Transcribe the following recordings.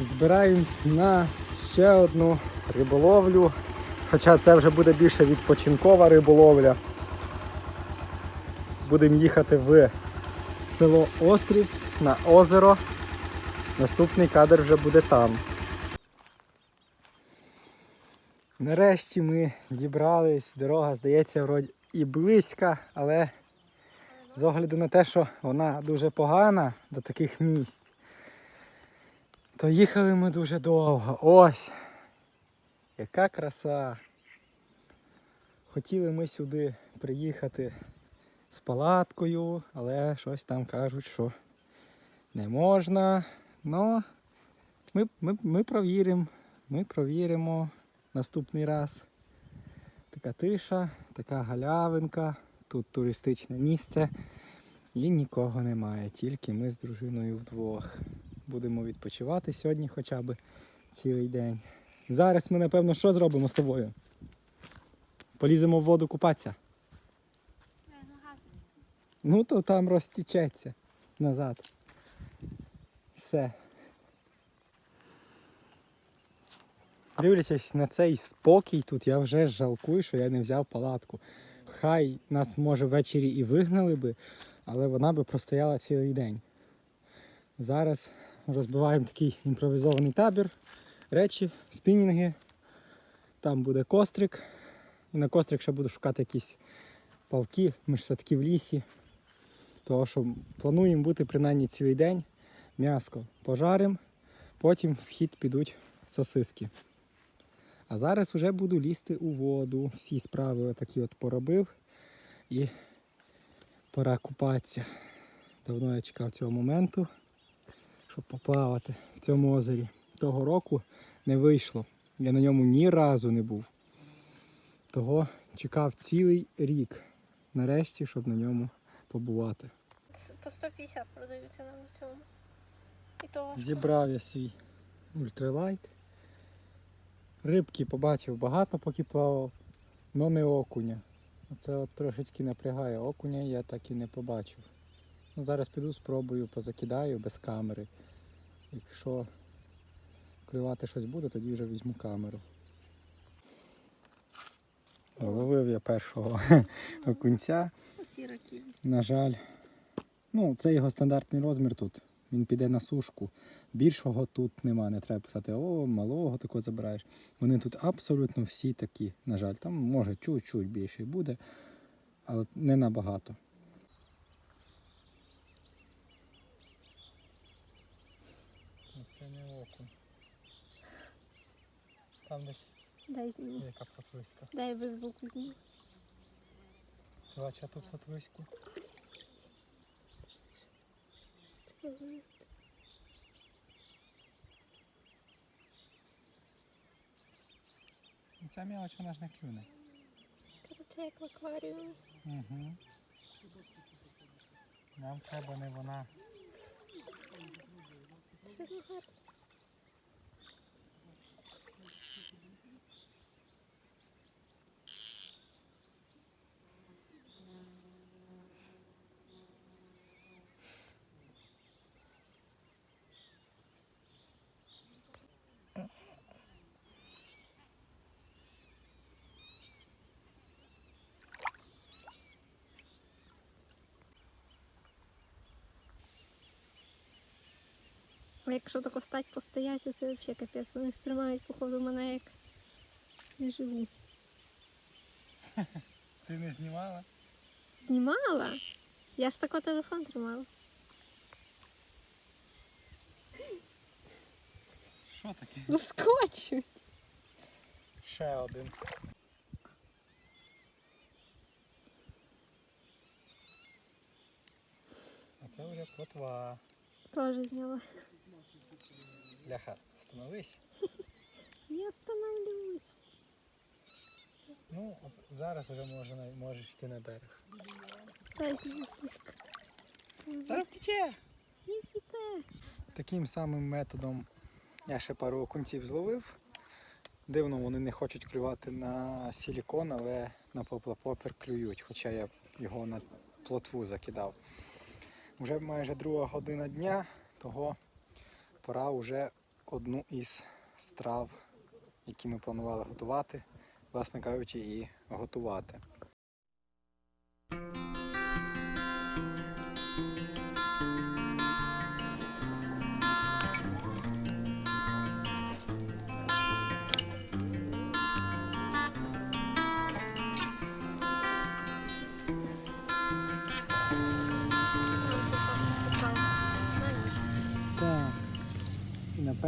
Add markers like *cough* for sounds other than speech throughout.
Збираємось на ще одну риболовлю. Хоча це вже буде більше відпочинкова риболовля. Будемо їхати в село Острівськ на озеро. Наступний кадр вже буде там. Нарешті ми дібрались. Дорога, здається, вроді і близька, але з огляду на те, що вона дуже погана до таких місць, то їхали ми дуже довго. Ось. Яка краса. Хотіли ми сюди приїхати з палаткою, але щось там кажуть, що не можна. Ну, ми, ми, ми провіримо. Ми провіримо наступний раз. Така тиша, така галявинка, тут туристичне місце і нікого немає, тільки ми з дружиною вдвох. Будемо відпочивати сьогодні хоча б цілий день. Зараз ми, напевно, що зробимо з тобою? Поліземо в воду купатися. Ну, то там розтічеться назад. Все. Дивлячись на цей спокій тут, я вже жалкую, що я не взяв палатку. Хай нас, може, ввечері і вигнали би, але вона би простояла цілий день. Зараз розбиваємо такий імпровізований табір, речі, спінінги. Там буде кострик. І на кострик ще буду шукати якісь палки, ми ж все-таки в лісі. Того, що плануємо бути принаймні цілий день. М'яско пожаримо, потім в хід підуть сосиски. А зараз вже буду лізти у воду. Всі справи такі от поробив. І пора купатися. Давно я чекав цього моменту, щоб поплавати в цьому озері. Того року не вийшло. Я на ньому ні разу не був. Того чекав цілий рік нарешті, щоб на ньому побувати. По 150 продаються нам в цьому. І того. Зібрав я свій ультралайт. Рибки побачив багато, поки плавав, але не окуня. Оце от трошечки напрягає окуня, я так і не побачив. Ну, зараз піду спробую, позакидаю без камери. Якщо клювати щось буде, тоді вже візьму камеру. Ловив я першого *laughs* окунця. На жаль, ну, це його стандартний розмір тут. Він піде на сушку. Більшого тут нема. Не треба писати, о, малого такого забираєш. Вони тут абсолютно всі такі, на жаль. Там може чуть-чуть більше буде, але не набагато. Це не окунь. Там десь Дай зніму. яка плотвиська. Дай без звуку зніму. Бача тут плотвиську. Ця мелоч вона ж не клюне. Короче, як в акваріумі. Угу. Нам треба не вона. Все гарно. А якщо тако стать постоять, то це взагалі капець. Вони сприймають, походу, мене як не живу. *laughs* Ти не знімала? Знімала? Я ж тако телефон тримала. Що таке? Ну. Ще один. А це вже плотва. Теж зняла. Ляха, остановись. Я остановлюсь. Ну, от зараз вже можна, можеш йти на берег. Зараз втече! Таким самим методом я ще пару окунців зловив. Дивно, вони не хочуть клювати на силікон, але на поплапопер клюють, хоча я його на плотву закидав. Вже майже друга година дня, того пора вже одну із страв, які ми планували готувати, власне кажучи, і готувати.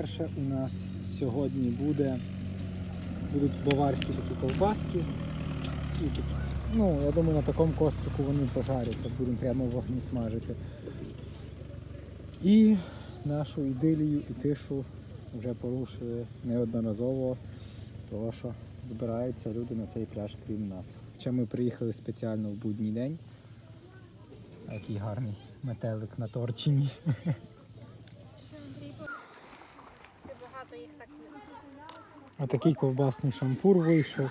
Перше у нас сьогодні буде будуть баварські такі ковбаски. Ну, я думаю, на такому кострику вони пожаряться, будемо прямо в вогні смажити. І нашу ідилію і тишу вже порушили неодноразово, тому що збираються люди на цей пляж, крім нас. Хоча ми приїхали спеціально в будній день. Який гарний метелик на торчині. *laughs* Багато їх так Отакий ковбасний шампур вийшов.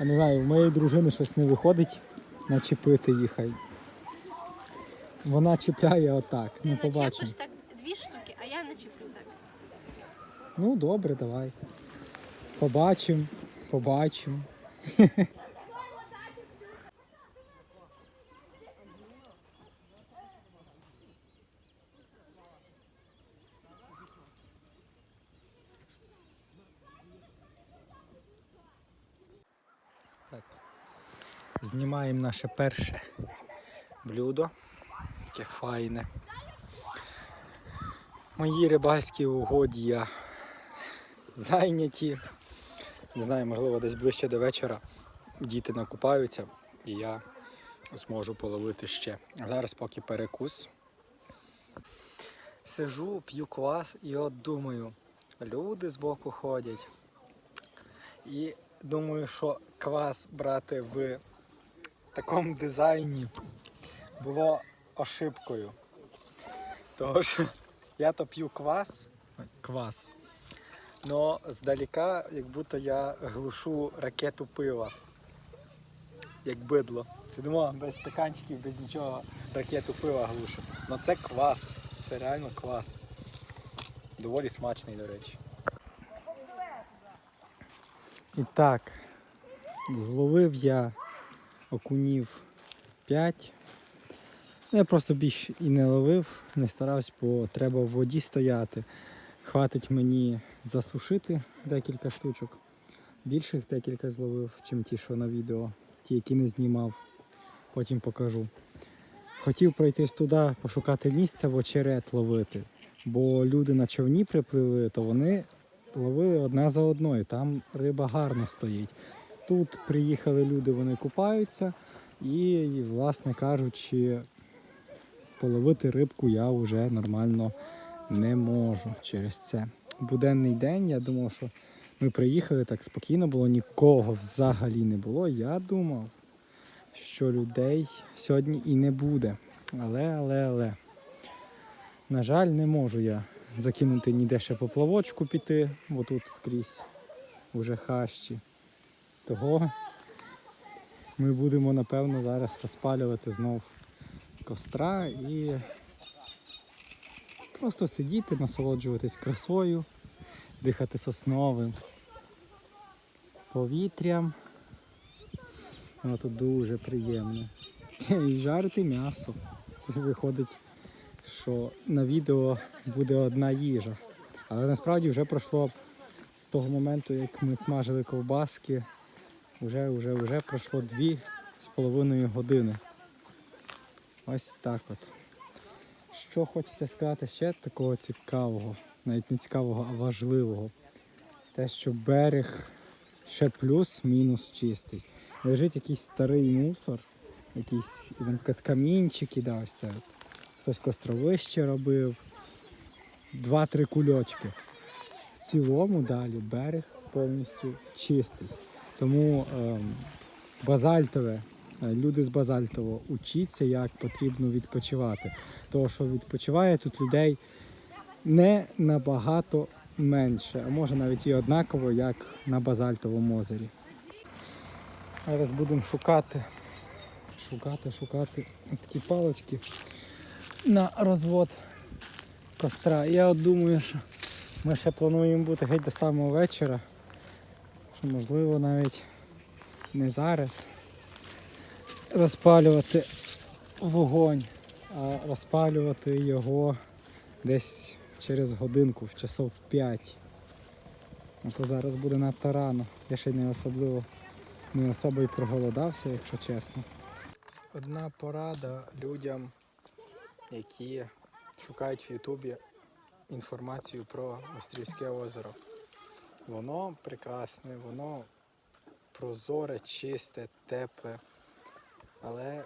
Я не знаю, в моєї дружини щось не виходить начепити їх. Вона чіпляє отак. Ти Ну побачимо. так дві штуки, а я начеплю так. Ну добре, давай. Побачимо, побачимо. *laughs* Знімаємо наше перше блюдо. Таке файне. Мої рибальські угоддя зайняті. Не знаю, можливо, десь ближче до вечора діти накупаються і я зможу половити ще. Зараз поки перекус. Сижу, п'ю квас і от думаю, люди збоку ходять. І думаю, що квас брати в такому дизайні було ошибкою. Що *laughs* я то п'ю квас, квас, но здалека, як будто я глушу ракету пива. Як бидло. Сидимо без стаканчиків, без нічого, ракету пива глушимо. Ну це квас. Це реально квас. Доволі смачний, до речі. І так, зловив я окунів 5. Я просто більш і не ловив, не старався, бо треба в воді стояти. Хватить мені засушити декілька штучок. Більших декілька зловив, чим ті, що на відео, ті, які не знімав. Потім покажу. Хотів пройтись туди, пошукати місце в очерет ловити. Бо люди на човні припливли, то вони ловили одна за одною. Там риба гарно стоїть. Тут приїхали люди, вони купаються і, власне кажучи, половити рибку я вже нормально не можу через це. Буденний день, я думав, що ми приїхали так спокійно було, нікого взагалі не було. Я думав, що людей сьогодні і не буде. Але, але, але. На жаль, не можу я закинути ніде ще поплавочку піти, бо тут скрізь уже хащі. Того ми будемо, напевно, зараз розпалювати знов костра і просто сидіти, насолоджуватись красою, дихати сосновим повітрям. Воно тут дуже приємне. І жарити м'ясо. Це виходить, що на відео буде одна їжа. Але насправді вже пройшло з того моменту, як ми смажили ковбаски, вже, вже, вже пройшло дві з половиною години. Ось так от. Що хочеться сказати ще такого цікавого, навіть не цікавого, а важливого. Те, що берег ще плюс-мінус чистий. Лежить якийсь старий мусор, якісь наприклад, камінчики, да, ось це хтось костровище робив, два-три кульочки. В цілому далі берег повністю чистий. Тому ем, базальтове, е, люди з базальтового, учіться, як потрібно відпочивати. Тому що відпочиває тут людей не набагато менше, а може навіть і однаково, як на базальтовому озері. Зараз будемо шукати, шукати, шукати такі палочки на розвод костра. Я от думаю, що Ми ще плануємо бути геть до самого вечора. Що можливо навіть не зараз розпалювати вогонь, а розпалювати його десь через годинку, в часов 5. А то зараз буде надто рано. Я ще не особливо не особо й проголодався, якщо чесно. Одна порада людям, які шукають в Ютубі інформацію про Острівське озеро. Воно прекрасне, воно прозоре, чисте, тепле. Але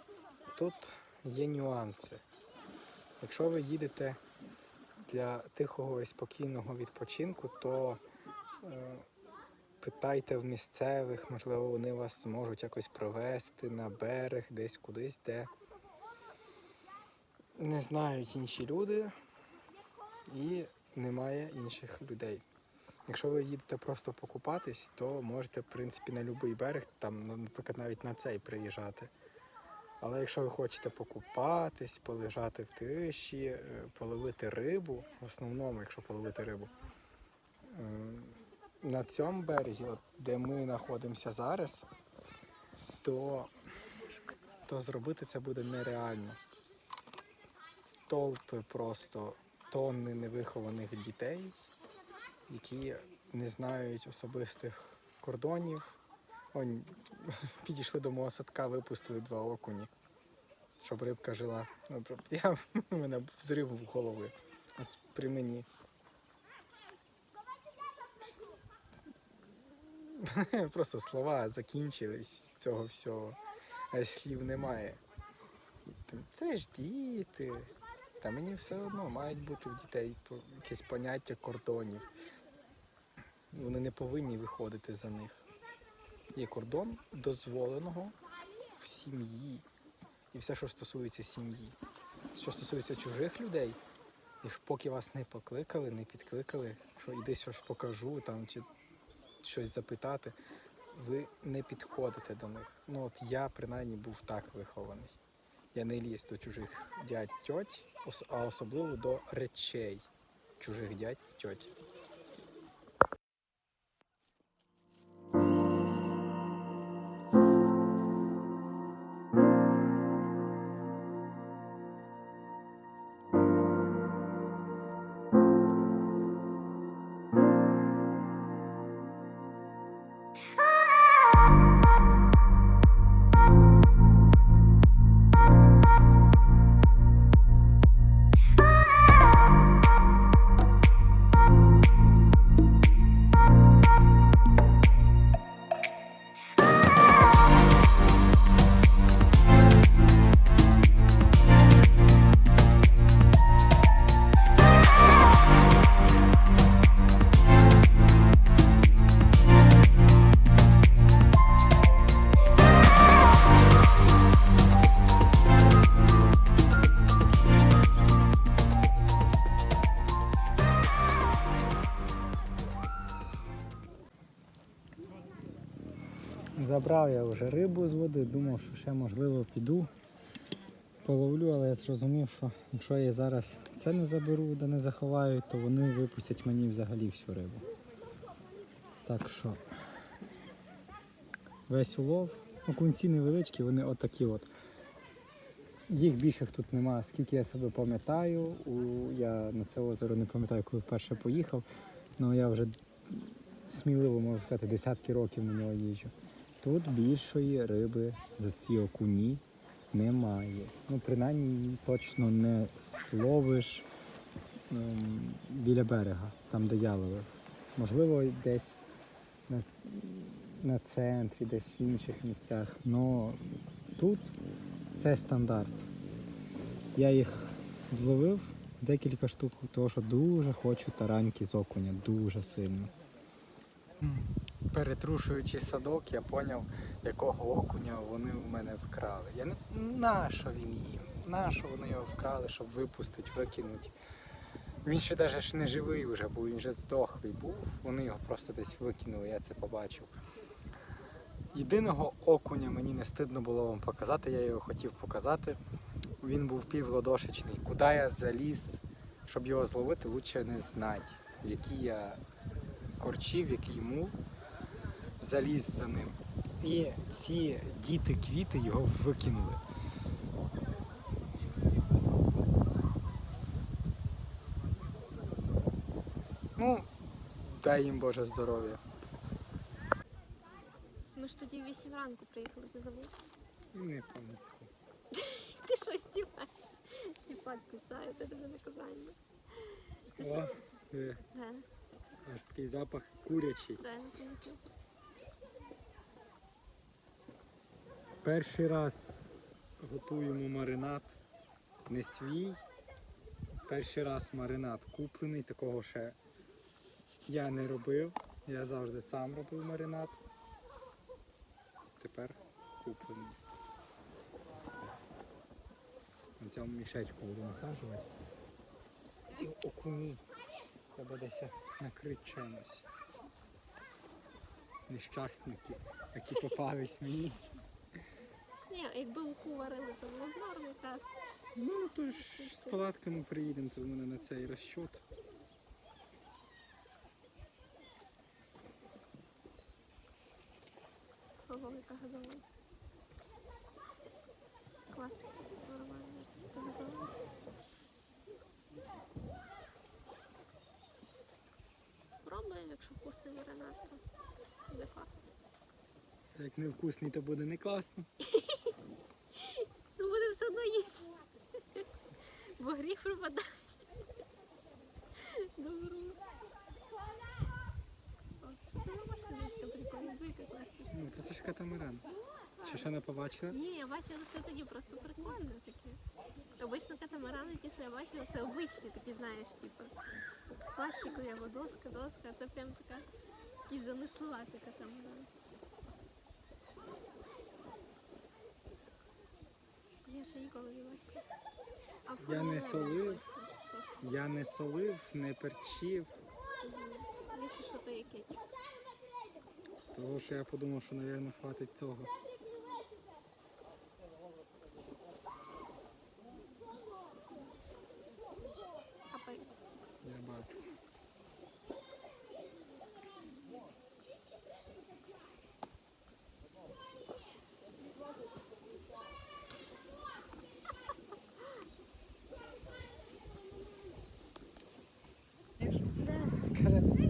тут є нюанси. Якщо ви їдете для тихого і спокійного відпочинку, то е, питайте в місцевих, можливо, вони вас зможуть якось провести на берег, десь кудись, де не знають інші люди і немає інших людей. Якщо ви їдете просто покупатись, то можете, в принципі, на будь-який берег, там, ну, наприклад, навіть на цей приїжджати. Але якщо ви хочете покупатись, полежати в тиші, е, половити рибу, в основному, якщо половити рибу, е, на цьому березі, от, де ми знаходимося зараз, то, то зробити це буде нереально. Толпи просто тонни невихованих дітей, які не знають особистих кордонів. Он, *laughs* підійшли до мого садка, випустили два окуні, щоб рибка жила. Ну, *laughs* я, у мене взрив в голови. При мені. *laughs* Просто слова закінчились з цього всього. А слів немає. Це ж діти. Та мені все одно мають бути в дітей якесь поняття кордонів. Вони не повинні виходити за них. Є кордон дозволеного в сім'ї. І все, що стосується сім'ї. Що стосується чужих людей, і поки вас не покликали, не підкликали, що іди щось покажу там чи щось запитати, ви не підходите до них. Ну от я принаймні був так вихований. Я не ліз до чужих дядь тьоть, а особливо до речей чужих дядь і тьоть. Забрав я вже рибу з води, думав, що ще можливо піду. Половлю, але я зрозумів, що якщо я зараз це не заберу, де не заховаю, то вони випустять мені взагалі всю рибу. Так що весь улов. Ну, кунці невеличкі, вони отакі от. Їх більших тут нема, скільки я себе пам'ятаю. Я на це озеро не пам'ятаю, коли вперше поїхав. але я вже сміливо можу сказати, десятки років на нього їжджу. Тут більшої риби за ці окуні немає. Ну, принаймні точно не словиш ем, біля берега, там де я ловив. Можливо, десь на, на центрі, десь в інших місцях. Но тут це стандарт. Я їх зловив декілька штук, тому що дуже хочу тараньки з окуня, дуже сильно. Перетрушуючи садок, я зрозумів, якого окуня вони в мене вкрали. Я не нащо він їм? Нащо вони його вкрали, щоб випустити, викинути? Він ще навіть не живий вже був, він вже здохлий був. Вони його просто десь викинули, я це побачив. Єдиного окуня мені не стидно було вам показати, я його хотів показати. Він був півладошечний. Куди я заліз, щоб його зловити, лучше не знати. в який я корчив, який мул, заліз за ним. І ці діти квіти його викинули. Ну, дай їм Боже здоров'я. Ми ж тоді в 8 ранку приїхали, ти забув? Не пам'ятку. *laughs* Ти що стіваєшся? Сліпак кусає, це тебе наказання. Ти О, що? е, Да, аж такий запах курячий. да, не пам'ятаю. Перший раз готуємо маринад не свій. Перший раз маринад куплений, такого ще я не робив. Я завжди сам робив маринад. Тепер куплений. На цьому мішечку буду насаджувати. Ці окуні. Треба десь накрити чимось. Нещасники, які попались мені. Ні, якби уху варили, то було б норм якраз. Ну, то ж з палатками приїдемо, то в мене на цей розчот. Яка газова. Клас. Нормально. Газова. Пробуємо, якщо вкусний маринад, то буде клас. Як невкусний, то буде не класно. *laughs* Ну буде все одно їсти. Бо гріх пропадає. Це класна. Ну, то це ж катамаран. Чи ще не побачила? Ні, я бачила, що тоді просто прикольно таке. Обично катамарани, ті, що я бачила, це обичні такі, знаєш, типу. Пластикові або доска, доска, а це прям така якийсь замисловатий катамаран. Я ще ніколи не бачила. Я не солив. Я не солив, не перчив, Якщо що, то є кетчуп. тому що я подумав, що, мабуть, хватить цього. Хапай. Я бачу.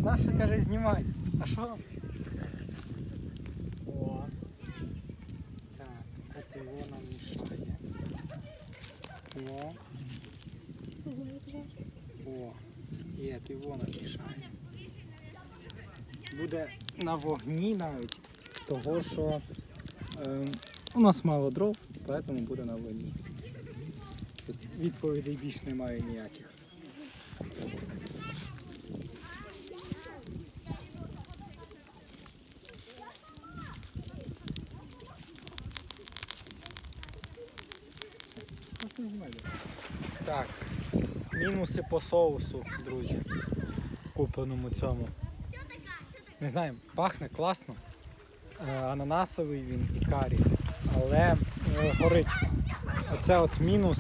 Наша каже, знімай. А що? О. Так, от його нам мішає. О. О, і от його нам мішає. Буде на вогні навіть, того що е, у нас мало дров, тому буде на вогні. Відповідей більш немає ніяких. Так, мінуси по соусу, друзі. Купленому цьому. Не знаю, пахне класно. Е, Ананасовий він і карі. Але е, горить. Оце от мінус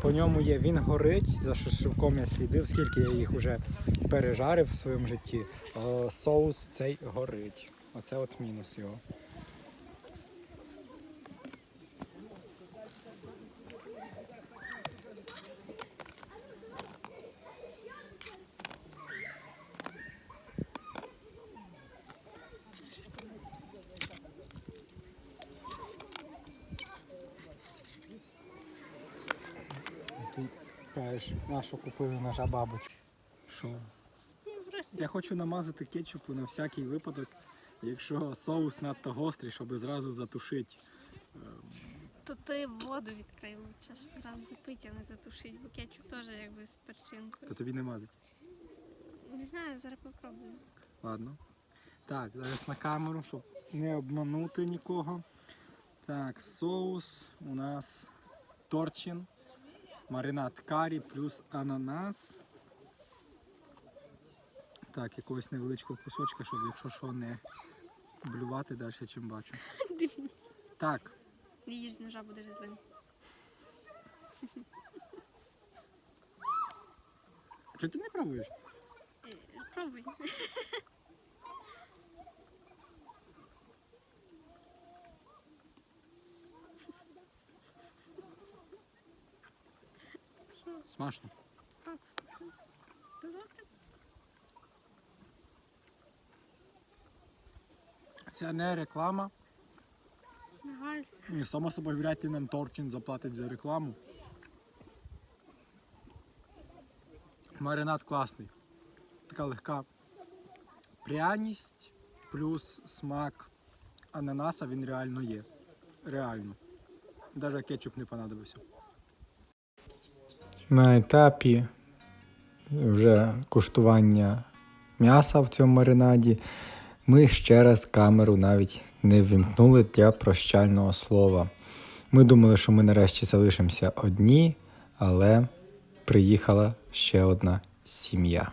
по ньому є. Він горить, за що шовком я слідив, скільки я їх вже пережарив в своєму житті. Е, Соус цей горить. Оце от мінус його. Ти кажеш, на що купили ножа бабочку? Що? Я хочу намазати кетчупу на всякий випадок, якщо соус надто гострий, щоб зразу затушити. То ти воду відкрий лучше, щоб зразу запити, а не затушити, бо кетчуп теж якби з перчинкою. То тобі не мазать. Не знаю, зараз попробую. Ладно. Так, зараз на камеру, щоб не обманути нікого. Так, соус у нас торчин, маринад карі плюс ананас. Так, якогось невеличкого кусочка, щоб якщо що не блювати далі, чим бачу. *laughs* Так, Не їж з ножа, будеш злим. чи ти не пробуєш? Е, Пробуй. *laughs* Смачно. Це не реклама. І само собою вряд ли нам Торчин заплатить за рекламу. Маринад класний. Така легка пряність плюс смак ананаса він реально є. Реально. Навіть кетчуп не понадобився. На етапі вже куштування м'яса в цьому маринаді. Ми ще раз камеру навіть не вімкнули для прощального слова. Ми думали, що ми нарешті залишимося одні, але приїхала ще одна сім'я.